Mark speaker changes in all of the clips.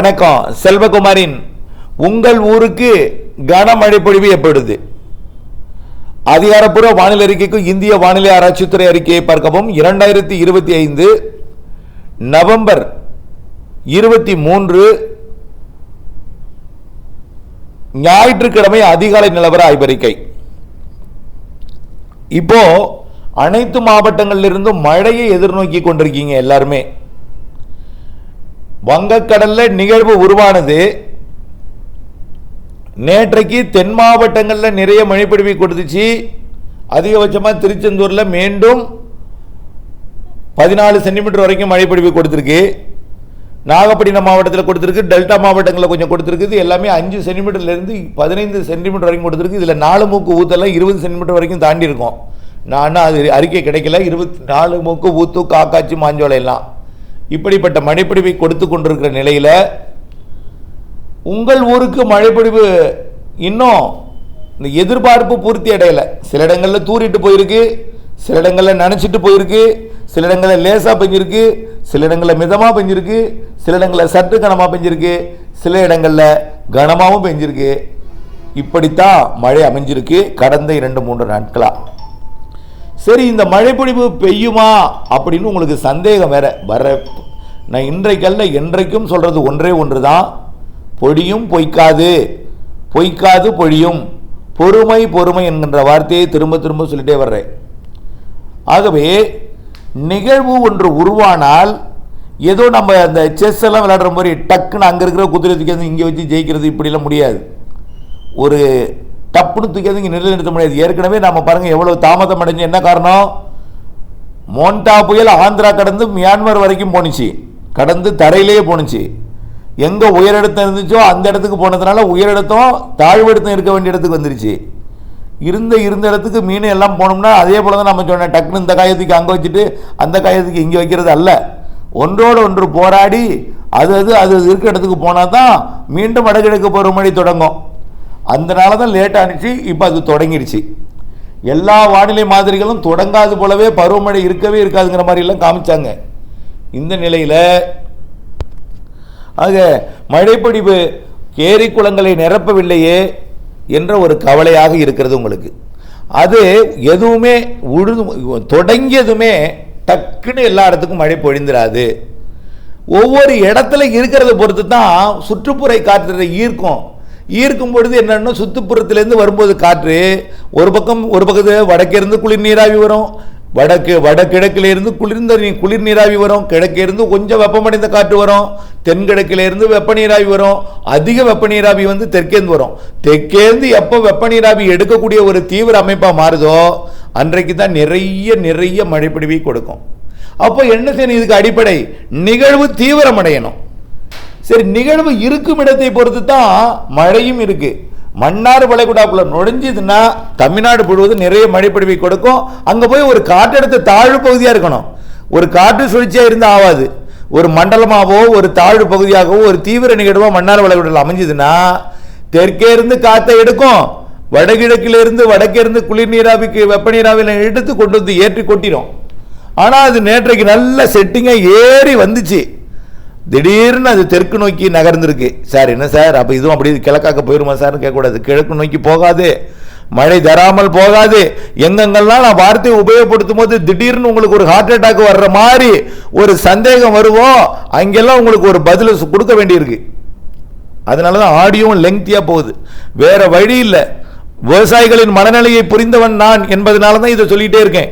Speaker 1: வணக்கம். செல்வகுமாரின் உங்கள் ஊருக்கு கனமழை பொழிவு எப்பொழுது அதிகாரப்பூர்வ வானிலை அறிக்கைக்கும் இந்திய வானிலை ஆராய்ச்சித்துறை அறிக்கையை பார்க்கவும். இரண்டாயிரத்தி இருபத்தி ஐந்து நவம்பர் இருபத்தி மூன்று ஞாயிற்றுக்கிழமை அதிகாலை நிலவர ஆய்வறிக்கை. இப்போ அனைத்து மாவட்டங்களிலிருந்தும் மழையை எதிர்நோக்கி கொண்டிருக்கீங்க எல்லாருமே. வங்கக்கடல்ல நிகழ்வு உருவானது நேற்றைக்கு தென் மாவட்டங்களில் நிறைய மழைப்பிடிவை கொடுத்துச்சு. அதிகபட்சமாக திருச்செந்தூரில் மீண்டும் பதினாலு சென்டிமீட்டர் வரைக்கும் மழைப்பிடிவு கொடுத்துருக்கு. நாகப்பட்டினம் மாவட்டத்தில் கொடுத்துருக்கு டெல்டா மாவட்டங்களில் கொஞ்சம் கொடுத்துருக்குது. எல்லாமே அஞ்சு சென்டிமீட்டர்லேருந்து பதினைந்து சென்டிமீட்டர் வரைக்கும் கொடுத்துருக்கு. இதில் நாலு மூக்கு ஊத்தெல்லாம் இருபது சென்டிமீட்டர் வரைக்கும் தாண்டி இருக்கும் நான் அது அறிக்கை கிடைக்கல. இருபத்தி நாலு மூக்கு ஊத்து காக்காச்சி மாஞ்சோலை எல்லாம் இப்படிப்பட்ட மழைப்பிடிவை கொடுத்து கொண்டிருக்கிற நிலையில் உங்கள் ஊருக்கு மழைப்பிடிவு இன்னும் இந்த எதிர்பார்ப்பு பூர்த்தி அடையலை. சில இடங்களில் தூரிட்டு போயிருக்கு சில இடங்களில் நினச்சிட்டு போயிருக்கு சில இடங்களில் லேசாக பெஞ்சிருக்கு சில இடங்களில் மிதமாக பெஞ்சிருக்கு சில இடங்களில் சற்று கனமாக பெஞ்சிருக்கு சில இடங்களில் கனமாகவும் பெஞ்சிருக்கு. இப்படித்தான் மழை அமைஞ்சிருக்கு கடந்த இரண்டு மூன்று நாட்களாக சரி இந்த மழைப்பொழிவு பெய்யுமா? அப்படின்னு உங்களுக்கு சந்தேகம் வேற வர. நான் இன்றைக்கல்ல என்றைக்கும் சொல்கிறது ஒன்றே ஒன்று தான் பொழியும் பொய்க்காது. பொய்க்காது பொழியும். பொறுமை பொறுமை என்கின்ற வார்த்தையை திரும்ப திரும்ப சொல்லிட்டே வர்றேன். ஆகவே நிகழ்வு ஒன்று உருவானால் ஏதோ நம்ம அந்த செஸ் எல்லாம் விளையாடுற மாதிரி டக்குன்னு அங்கே இருக்கிற குதிரை தூக்கி வந்து இங்கே வச்சு ஜெயிக்கிறது இப்படிலாம் முடியாது. ஒரு டப்புன்னு தூக்கி வந்து இங்கே நிலைநிறுத்த முடியாது. ஏற்கனவே நம்ம பாருங்கள் எவ்வளோ தாமதம் அடைஞ்சு என்ன காரணம்? மோண்டா புயல் ஆந்திரா கடந்து மியான்மர் வரைக்கும் போணுச்சு. கடந்து தரையிலேயே போணுச்சு. எங்கே உயரிடத்தம் இருந்துச்சோ அந்த இடத்துக்கு போனதுனால உயரிடத்தம் தாழ்வடுத்தம் இருக்க வேண்டிய இடத்துக்கு வந்துருச்சு. இருந்த இருந்த இடத்துக்கு மீன் எல்லாம் போனோம்னா அதே போல தான் நம்ம சொன்னேன் டக்குன்னு இந்த காயத்துக்கு அங்கே வச்சுட்டு அந்த காயத்துக்கு இங்கே வைக்கிறது அல்ல. ஒன்றோடு ஒன்று போராடி அது அது அது இருக்கிற இடத்துக்கு போனால் தான் மீண்டும் வடகிழக்கு பருவமழை தொடங்கும். அதனால தான் லேட்டாக ஆனிச்சு இப்போ அது தொடங்கிடுச்சு எல்லா வானிலை மாதிரிகளும் தொடங்காது போலவே பருவமழை இருக்கவே இருக்காதுங்கிற மாதிரி எல்லாம் காமிச்சாங்க. இந்த நிலையில் ஆக மழைப்பொழிவு ஏரி குளங்களை நிரப்பவில்லையே என்ற ஒரு கவலையாக இருக்கிறது உங்களுக்கு. அது எதுவுமே உழுது தொடங்கியதுமே டக்குன்னு எல்லா இடத்துக்கும் மழை பொழிந்துராது. ஒவ்வொரு இடத்துல இருக்கிறத பொறுத்து தான் சுற்றுப்புற காற்றை ஈர்க்கும். ஈர்க்கும் பொழுது என்னென்னா சுற்றுப்புறத்துலேருந்து வரும்போது காற்று ஒரு பக்கம் ஒரு பக்கத்து வடக்கேருந்து குளிர் நீராவி வரும் வடக்கு வடகிழக்கிலிருந்து குளிர்ந்த நீ குளிர் நீராவி வரும் கிழக்கிலிருந்து கொஞ்சம் வெப்பமடைந்த காற்று வரும் தென்கிழக்கிலிருந்து வெப்ப நீராவி வரும் அதிக வெப்ப நீராவி வந்து தெற்கேந்து வரும். தெற்கேந்து எப்போ வெப்ப நீராவி எடுக்கக்கூடிய ஒரு தீவிர அமைப்பாக மாறுதோ அன்றைக்கு தான் நிறைய நிறைய மழைப்பிடிவை கொடுக்கும். அப்போ என்ன செய்யணும்? இதுக்கு அடிப்படை. நிகழ்வு தீவிரமடையணும். சரி நிகழ்வு இருக்கும் இடத்தை பொறுத்து தான் மழையும் இருக்கு. மன்னார் வளைகுடாக்குள்ள நுழைஞ்சதுன்னா தமிழ்நாடு முழுவதும் நிறைய மழைப்பொழிவை கொடுக்கும். அங்க போய் ஒரு காற்றெடுத்த தாழ்வு பகுதியா இருக்கணும். ஒரு காற்று சுழற்சியா இருந்தால் ஆகாது ஒரு மண்டலமாகவோ ஒரு தாழ்வு பகுதியாகவோ ஒரு தீவிர நிகழ்வோ மன்னார் வளைகுடாவில் அமைஞ்சதுன்னா தெற்கே இருந்து காற்றை எடுக்கும். வடகிழக்கிலிருந்து வடக்கே இருந்து குளிர் நீராவிக்கு வெப்ப நீராவில எடுத்து கொண்டு வந்து ஏற்றி கொட்டிடும். ஆனால் அது நேற்றைக்கு நல்ல செட்டிங்காக ஏறி வந்துச்சு. திடீர்னு அது தெற்கு நோக்கி நகர்ந்துருக்கு. சார் என்ன சார்? அப்போ இதுவும் அப்படி கிழக்காக்க போயிருமா சார்னு கேட்கக்கூடாது. கிழக்கு நோக்கி போகாது. மழை தராமல் போகாது. எங்கெங்கெல்லாம் நான் வார்த்தையை உபயோகப்படுத்தும் போது திடீர்னு உங்களுக்கு ஒரு ஹார்ட் அட்டாக் வர்ற மாதிரி ஒரு சந்தேகம் வருவோம் அங்கெல்லாம் உங்களுக்கு ஒரு பதில் கொடுக்க வேண்டியிருக்கு. அதனால தான் ஆடியோவும் லெங்க்தியாக போகுது. வேற வழி இல்லை. விவசாயிகளின் மனநிலையை புரிந்தவன் நான் என்பதனால தான் இதை சொல்லிகிட்டே இருக்கேன்.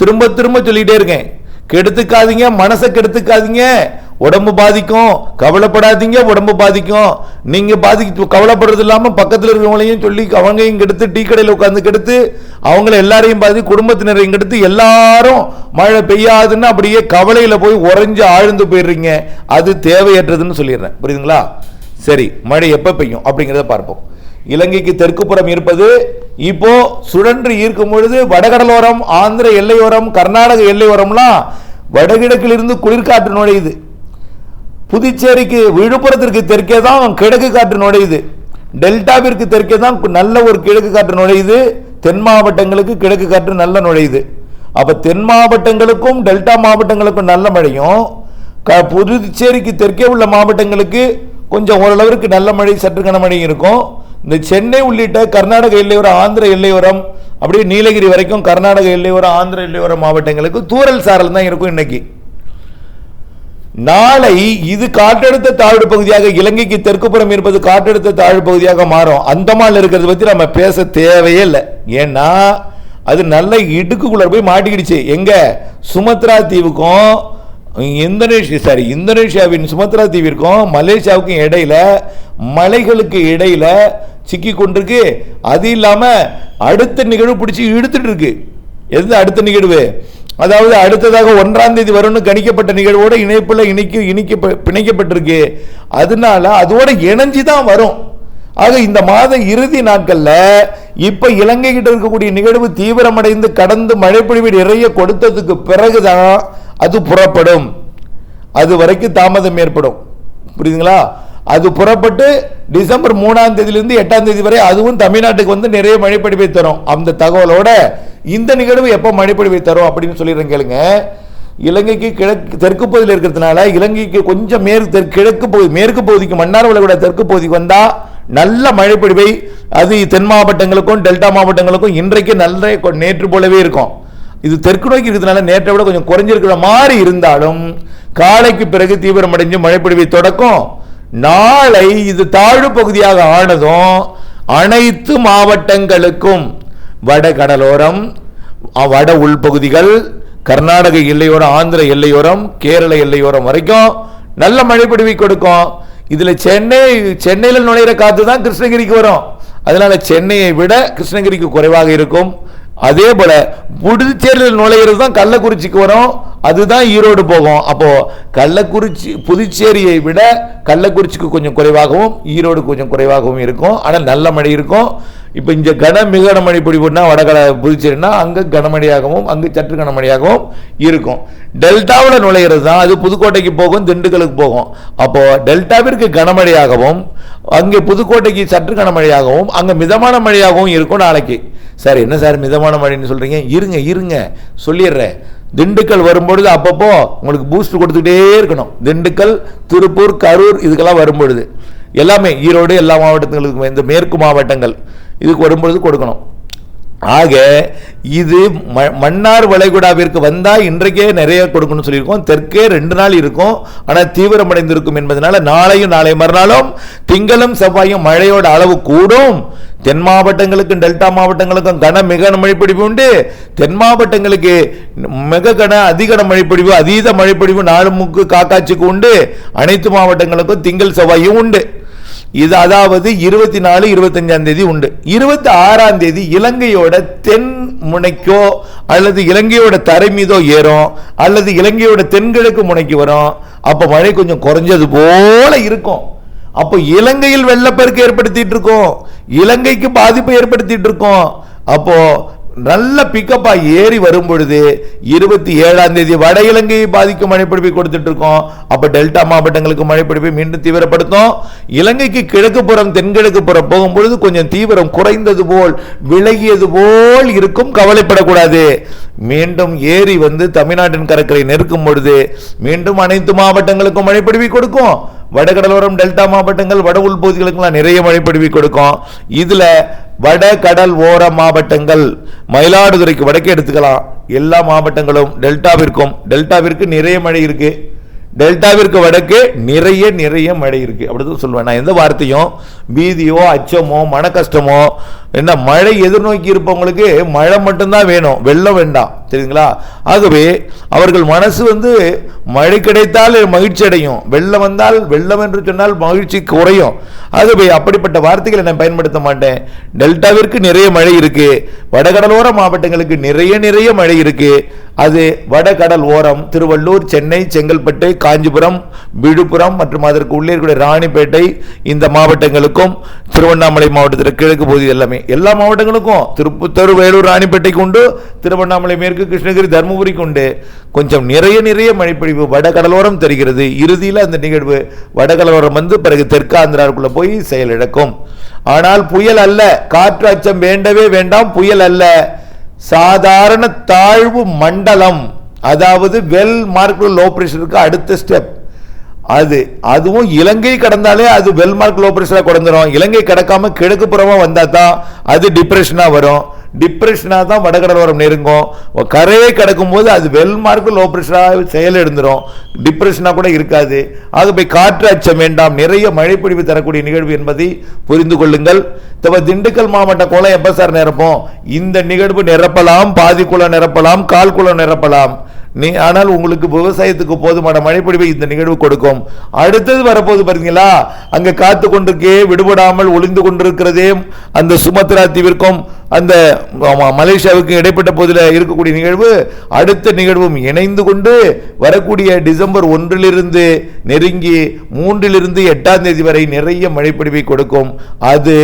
Speaker 1: திரும்ப திரும்ப சொல்லிகிட்டே இருக்கேன். கெடுத்துக்காதீங்க மனசை கெடுத்துக்காதீங்க. உடம்பு பாதிக்கும். கவலைப்படாதீங்க உடம்பு பாதிக்கும். நீங்க பாதிக்க கவலைப்படுறது இல்லாமல் பக்கத்தில் இருக்கிறவங்களையும் சொல்லி அவங்கையும் கெடுத்து டீ கடையில் உட்காந்து கெடுத்து அவங்கள எல்லாரையும் பாதி குடும்பத்தினரையும் கெடுத்து எல்லாரும் மழை பெய்யாதுன்னு அப்படியே கவலையில் போய் உறைஞ்சு ஆழ்ந்து போயிடுறீங்க. அது தேவையற்றதுன்னு சொல்லிடுறேன். புரியுதுங்களா? சரி மழை எப்போ பெய்யும் அப்படிங்கிறத பார்ப்போம். இலங்கைக்கு தெற்கு புறம் இருப்பது இப்போ சுழன்று ஈர்க்கும் பொழுது வடகடலோரம் ஆந்திர எல்லையோரம் கர்நாடக எல்லையோரம்லாம் வடகிழக்கிலிருந்து குளிர்காற்று நுழையுது. புதுச்சேரிக்கு விழுப்புரத்திற்கு தெற்கே தான் கிழக்கு காற்று நுழையுது. டெல்டாவிற்கு தெற்கே தான் நல்ல ஒரு கிழக்கு காற்று நுழையுது. தென் மாவட்டங்களுக்கு கிழக்கு காற்று நல்ல நுழையுது. அப்போ தென் மாவட்டங்களுக்கும் டெல்டா மாவட்டங்களுக்கும் நல்ல மழையும் க- புதுச்சேரிக்கு தெற்கே உள்ள மாவட்டங்களுக்கு கொஞ்சம் ஓரளவிற்கு நல்ல மழை சற்று கனமழையும் இருக்கும். இந்த சென்னை உள்ளிட்ட கர்நாடக எல்லையோரம் ஆந்திர எல்லையோரம் அப்படியே நீலகிரி வரைக்கும் கர்நாடக எல்லையோரம் ஆந்திர எல்லையோரம் மாவட்டங்களுக்கு தூறல் சாரல் தான் இருக்கும் இன்னைக்கு. நாளை இது காற்றழுத்த தாழ்வு பகுதியாக இலங்கைக்கு தெற்குப்புறம் இருப்பது காற்றழுத்த தாழ்வு பகுதியாக மாறும். அந்தமான் இருக்கிறத பத்தி நம்ம பேச தேவையே இல்லை. ஏன்னா அது நல்ல இடுக்குக்குள்ளே போய் மாட்டிக்கிடுச்சு. எங்க? சுமத்ரா தீவுக்கும் இந்தோனேஷியா சாரி இந்தோனேஷியாவின் சுமத்ரா தீவிற்கும் மலேசியாவுக்கும் இடையில மலைகளுக்கு இடையில சிக்கி கொண்டிருக்கு. அது இல்லாம அடுத்த நிகழ்வு பிடிச்சி இழுத்துட்டு இருக்கு. எது அடுத்த நிகழ்வு? அதாவது அடுத்ததாக ஒன்றாம் தேதி வரும்னு கணிக்கப்பட்ட நிகழ்வோட இணைப்பில் இணைக்க இணைக்க பிணைக்கப்பட்டிருக்கு. அதனால அதோட இணைஞ்சு தான் வரும். ஆக இந்த மாத இறுதி நாட்களில் இப்போ இலங்கை கிட்ட இருக்கக்கூடிய நிகழ்வு தீவிரமடைந்து கடந்து மழைப்பொழிவு நிறைய கொடுத்ததுக்கு பிறகுதான் அது புறப்படும். அது வரைக்கும் தாமதம் ஏற்படும். புரியுதுங்களா? அது புறப்பட்டு டிசம்பர் மூணாம் தேதியிலிருந்து எட்டாம் தேதி வரை அதுவும் தமிழ்நாட்டுக்கு வந்து நிறைய மழைப்படிவை தரும். அந்த தகவலோட இந்த நிகழ்வு எப்போ மழைப்படிவை தரும் அப்படின்னு சொல்லிடுறேன் கேளுங்க. இலங்கைக்கு கிழக்கு தெற்கு பகுதியில் இருக்கிறதுனால இலங்கைக்கு கொஞ்சம் மேற்கு தெற்கு கிழக்கு பகுதி மேற்கு பகுதிக்கு மன்னார் வளைகுடா தெற்கு பகுதிக்கு வந்தால் நல்ல மழைப்பொழிவை. அது தென் மாவட்டங்களுக்கும் டெல்டா மாவட்டங்களுக்கும் இன்றைக்கு நல்ல கொ- நேற்று போலவே இருக்கும். இது தெற்கு நோக்கி இருக்கிறதுனால நேற்றை விட கொஞ்சம் குறைஞ்சிருக்கிற மாதிரி இருந்தாலும் காலைக்கு பிறகு தீவிரமடைஞ்சு மழைப்பொழிவை தொடக்கும். நாளை இது தாழ்வு பகுதியாக ஆனதும் அனைத்து மாவட்டங்களுக்கும் வட கடலோரம் வட உள்பகுதிகள் கர்நாடக எல்லையோரம் ஆந்திர எல்லையோரம் கேரள எல்லையோரம் வரைக்கும் நல்ல மழைப்பொழிவை கொடுக்கும். இதில் சென்னை சென்னையில் நுழையிற காத்து தான் கிருஷ்ணகிரிக்கு வரும். அதனால சென்னையை விட கிருஷ்ணகிரிக்கு குறைவாக இருக்கும். அதே போல புதுச்சேரியில் நுழையிறது தான் கள்ளக்குறிச்சிக்கு வரும். அதுதான் ஈரோடு போகும். அப்போ கள்ளக்குறிச்சி புதுச்சேரியை விட கள்ளக்குறிச்சிக்கு கொஞ்சம் குறைவாகவும் ஈரோடு கொஞ்சம் குறைவாகவும் இருக்கும். ஆனால் நல்ல மழை இருக்கும். இப்போ இந்த கன மிக கனமழை பொழிவுனா வடகட புதுச்சேரினா அங்கே கனமழையாகவும் அங்கே சற்று கனமழையாகவும் இருக்கும். டெல்டாவில் நுழையிறது தான். அது புதுக்கோட்டைக்கு போகும் திண்டுக்கலுக்கு போகும். அப்போது டெல்டாவிற்கு கனமழையாகவும் அங்கே புதுக்கோட்டைக்கு சற்று கனமழையாகவும் அங்கே மிதமான மழையாகவும் இருக்கும் நாளைக்கு. சார் என்ன சார் மிதமான மழைன்னு சொல்கிறீங்க இருங்க இருங்க. சொல்லிடுறேன். திண்டுக்கல் வரும்பொழுது அப்பப்போ உங்களுக்கு பூஸ்ட் கொடுத்துக்கிட்டே இருக்கணும். திண்டுக்கல் திருப்பூர் கரூர் இதுக்கெல்லாம் வரும்பொழுது. எல்லாமே ஈரோடு எல்லா மாவட்டங்களுக்கும் இந்த மேற்கு மாவட்டங்கள். இதுக்கு வரும்பொழுது கொடுக்கணும். ஆக இது ம- மன்னார் வளைகுடாவிற்கு வந்தால் இன்றைக்கே நிறைய கொடுக்கணும்னு சொல்லியிருக்கோம். தெற்கே ரெண்டு நாள் இருக்கும். ஆனால் தீவிரமடைந்திருக்கும் என்பதனால நாளையும் நாளை மறுநாளும் திங்களும் செவ்வாயும் மழையோட அளவு கூடும். தென் மாவட்டங்களுக்கும் டெல்டா மாவட்டங்களுக்கும் கன மிக மழைப்பொழிவு உண்டு. தென் மாவட்டங்களுக்கு மிக கன அதிக மழைப்பொழிவு அதீத மழைப்பொழிவு நாலு முக்கு காக்காட்சிக்கு உண்டு. அனைத்து மாவட்டங்களுக்கும் திங்கள் செவ்வாயும் உண்டு. இது அதாவது இருபத்தி நாலு இருபத்தஞ்சாம் தேதி உண்டு. இருபத்தி ஆறாம் தேதி இலங்கையோட தென் முனைக்கோ அல்லது இலங்கையோட தரை மீதோ ஏறும் அல்லது இலங்கையோட தென்கிழக்கு முனைக்கு வரும். அப்போ மழை கொஞ்சம் குறைஞ்சது போல இருக்கும். அப்போ இலங்கையில் வெள்ளப்பெருக்கு ஏற்படுத்திட்டு இருக்கோம். இலங்கைக்கு பாதிப்பை ஏற்படுத்திட்டு இருக்கோம். அப்போ நல்ல பிக்கப்பா ஏறி வரும் பொழுது இருபத்தி ஏழாம் தேதி வட இலங்கையை பாதிக்கும் மழைப்பிடிப்பை கொடுத்துட்டு இருக்கோம் அப்ப டெல்டா மாவட்டங்களுக்கு மழைப்பிடிப்பை மீண்டும் தீவிரப்படுத்தும். இலங்கைக்கு கிழக்கு புறம் தென்கிழக்கு புறம் போகும்பொழுது கொஞ்சம் தீவிரம் குறைந்தது போல் விலகியது போல் இருக்கும் கவலைப்படக்கூடாது. மீண்டும் ஏறி வந்து தமிழ்நாட்டின் கடற்கரை நெருக்கும் பொழுது மீண்டும் அனைத்து மாவட்டங்களுக்கும் மழைப்பிடிப்பை கொடுக்கும். வடகடலோரம் டெல்டா மாவட்டங்கள் வட உள்பகுதிகளுக்கெல்லாம் நிறைய மழைப்பிடிப்பை கொடுக்கும். இதில் வட கடல் ஓர மாவட்டங்கள் மயிலாடுதுறைக்கு வடக்கே எடுத்துக்கலாம். எல்லா மாவட்டங்களும் டெல்டாவிற்கும் டெல்டாவிற்கு நிறைய மழை இருக்கு. டெல்டாவிற்கு வடக்கு நிறைய நிறைய மழை இருக்கு. அப்படிதான் சொல்லுவேன் நான் எந்த வார்த்தையும் பீதியோ அச்சமோ மன கஷ்டமோ என்ன மழை எதிர்நோக்கி இருப்பவங்களுக்கு மழை மட்டும்தான் வேணும். வெள்ளம் வேண்டாம். சரிங்களா ஆகவே அவர்கள் மனசு வந்து மழை கிடைத்தால் மகிழ்ச்சி அடையும். வெள்ளம் வந்தால் வெள்ளம் என்று சொன்னால் மகிழ்ச்சி குறையும். ஆகவே அப்படிப்பட்ட வார்த்தைகளை நான் பயன்படுத்த மாட்டேன். டெல்டாவிற்கு நிறைய மழை இருக்கு. வடகடலோர மாவட்டங்களுக்கு நிறைய நிறைய மழை இருக்கு. அது வடகடல் ஓரம் திருவள்ளூர் சென்னை செங்கல்பட்டு காஞ்சிபுரம் விழுப்புரம் மற்றும் அதற்கு உள்ளே இருக்கக்கூடிய ராணிப்பேட்டை இந்த மாவட்டங்களுக்கும் திருவண்ணாமலை மாவட்டத்தில் கிழக்கு பகுதி எல்லாமே. எல்லா மாவட்டங்களுக்கும். திருப்பத்தூர் வேலூர் ராணிப்பேட்டைக்கு உண்டு. திருவண்ணாமலை மேற்கு கிருஷ்ணகிரி தருமபுரிக்கு உண்டு கொஞ்சம் நிறைய நிறைய மழைப்பொழிவு வடகடலோரம் தெரிகிறது. இறுதியில் அந்த நிகழ்வு வடகடலோரம் வந்து பிறகு தெற்காந்திராவுக்குள்ள போய் செயலிழக்கும் ஆனால் புயல் அல்ல. காற்று அச்சம் வேண்டவே வேண்டாம். புயல் அல்ல. சாதாரண தாழ்வு மண்டலம் அதாவது வெல் மார்க் லோ ப்ரெஷருக்கு அடுத்த ஸ்டெப் அது அதுவும் இலங்கை கடந்தாலே அது வெல் மார்க் லோ ப்ரெஷராக கடந்துரும் இலங்கை கடக்காம கிழக்கு புறமா வந்தா தான் அது டிப்ரெஷனா வரும். டிப்ரெஷனாக தான் வடகடலோரம் நெருங்கும். கரையை கடக்கும் போது அது வெல் மார்க்கு லோ ப்ரெஷராக செயல் எழுந்துரும். டிப்ரெஷனாக கூட இருக்காது. ஆகவே காற்று அச்சம் வேண்டாம். நிறைய மழைப்பொழிவு தரக்கூடிய நிகழ்வு என்பதை புரிந்து கொள்ளுங்கள். தப்ப திண்டுக்கல் மாவட்ட குளம் எப்போ சார் நிரப்போம்? இந்த நிகழ்வு நிரப்பலாம் பாதி குளம் நிரப்பலாம் கால் குளம் நிரப்பலாம். நீ ஆனால் உங்களுக்கு விவசாயத்துக்கு போதுமான மழைப்பொழிவை இந்த நிகழ்வு கொடுக்கும். அடுத்தது வரப்போது பாத்தீங்களா? அங்கே காத்து கொண்டிருக்கே விடுபடாமல் ஒளிந்து கொண்டிருக்கிறதே அந்த சுமத்ரா தீவிற்கும். அந்த மலேசியாவுக்கு இடைப்பட்ட போதில் இருக்கக்கூடிய நிகழ்வு அடுத்த நிகழ்வும் இணைந்து கொண்டு வரக்கூடிய டிசம்பர் ஒன்றிலிருந்து நெருங்கி மூன்றிலிருந்து எட்டாம் தேதி வரை நிறைய மழைப்பொழிவை கொடுக்கும். அது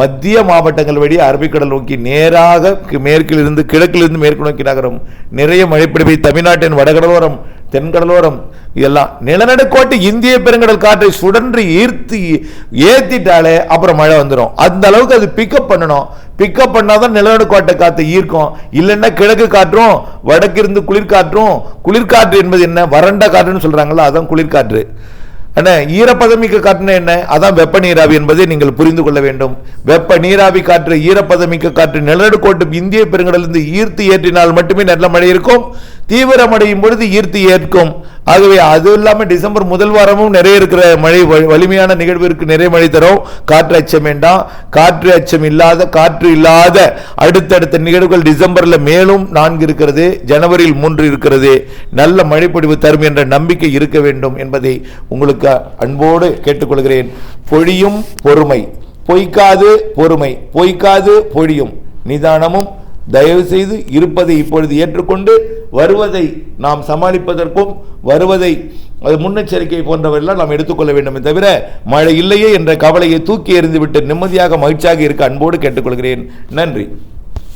Speaker 1: மத்திய மாவட்டங்கள் வழி அரபிக்கடல் நோக்கி நேராக மேற்கிலிருந்து கிழக்கிலிருந்து மேற்கு நோக்கி நகரும். நிறைய மழைப்பிடிவை தமிழ்நாட்டின் வடகடலோரம் தென்கடலோரம் இதெல்லாம். நிலநடுக்கோட்டு இந்திய பெருங்கடல் காற்றை சுடன்று ஈர்த்து ஏத்திட்டாலே அப்புறம் மழை வந்துடும் அந்த அளவுக்கு அது பிக்கப் பண்ணணும். பிக்கப் பண்ணாதான் நிலநடுக்கோட்டை காற்றை ஈர்க்கும். இல்லைன்னா கிழக்கு காற்றும் வடக்கிருந்து குளிர்காற்றும். குளிர்காற்று என்பது என்ன? வறண்ட காற்றுன்னு சொல்கிறாங்களா அதான் குளிர்காற்று. என்ன ஈரப்பதமிக்க காற்றுனா என்ன? அதான் வெப்ப நீராவி என்பதை நீங்கள் புரிந்து கொள்ள வேண்டும். வெப்ப நீராவி காற்று ஈரப்பதமிக்க காற்று நிலநடுக்கோட்டு இந்திய பெருங்கடலிருந்து ஈர்த்து ஏற்றினால் மட்டுமே நல்ல மழை இருக்கும். தீவிரமடையும் பொழுது ஈர்த்து ஏற்கும். ஆகவே அது இல்லாமல் டிசம்பர் முதல் வாரமும் நிறைய இருக்கிற மழை வலிமையான நிகழ்விற்கு நிறைய மழை தரும். காற்று அச்சம் வேண்டாம். காற்று அச்சம் இல்லாத காற்று இல்லாத அடுத்தடுத்த நிகழ்வுகள் டிசம்பரில் மேலும் நான்கு இருக்கிறது ஜனவரியில் மூன்று இருக்கிறது. நல்ல மழைப்பொழிவு தரும் என்ற நம்பிக்கை இருக்க வேண்டும் என்பதை உங்களுக்கு அன்போடு கேட்டுக்கொள்கிறேன். பொழியும் பொறுமை. பொய்க்காது பொறுமை. பொய்க்காது பொழியும். நிதானமும் தயவுசெய்து இருப்பதை இப்பொழுது ஏற்றுக்கொண்டு வருவதை நாம் சமாளிப்பதற்கும் வருவதை அது முன்னெச்சரிக்கை போன்றவெல்லாம் நாம் எடுத்துக்கொள்ள வேண்டுமே தவிர மழை இல்லையே என்ற கவலையை தூக்கி எறிந்துவிட்டு நிம்மதியாக மகிழ்ச்சியாக இருக்க அன்போடு கேட்டுக்கொள்கிறேன். நன்றி.